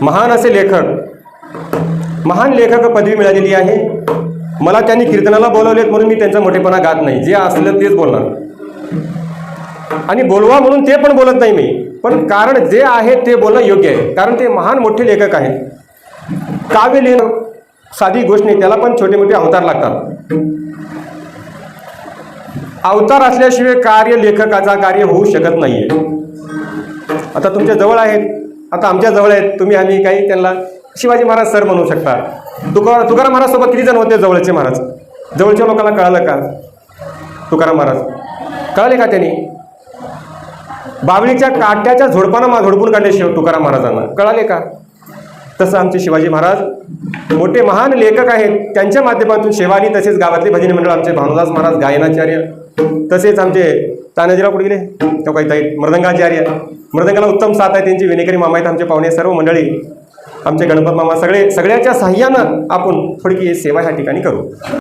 महान असे लेखक महान लेखक पदवी मिळालेली आहे. मला त्यांनी कीर्तनाला बोलवलेत म्हणून मी त्यांचा मोठेपणा गात नाही. जे असलं तेच बोलणार. आणि बोलवा म्हणून ते पण बोलत नाही मी. पण कारण जे आहे ते बोलणं योग्य आहे. कारण ते महान मोठे लेखक आहेत. काव्य लिहिणं साधी गोष्ट नाही त्याला पण छोटे मोठे अवतार लागतात. अवतार असल्याशिवाय कार्य लेखकाचा कार्य होऊ शकत नाहीये. आता तुमच्या जवळ आहेत. आता आमच्या जवळ आहेत तुम्ही आम्ही काही त्यांना शिवाजी महाराज सर म्हणू शकता. तुका तुकाराम महाराजसोबत किती जण होते जवळचे महाराज? जवळच्या लोकांना कळालं का? तुकाराम महाराज. कळाले का त्यांनी? बावळीच्या काट्याच्या झोडपानं मा झोडपून काढले शिव तुकाराम महाराजांना. कळाले का? तसं आमचे शिवाजी महाराज मोठे महान लेखक आहेत. त्यांच्या माध्यमातून शेवानी तसेच गावातले भजनी मंडळ आमचे भानुदास महाराज गायनाचार्य तसेच आमचे तानाजीराव कुठे गेले? तो काही ताई मृदंगाचार्य मृदंगाला उत्तम साथ आहे त्यांची विनेकरी मामा आहेत आमचे पाहुणे सर्व मंडळी. आमचे गणपत मामा सगळे सगळ्याच्या साह्यानं आपण थोडकी सेवा ह्या ठिकाणी करू.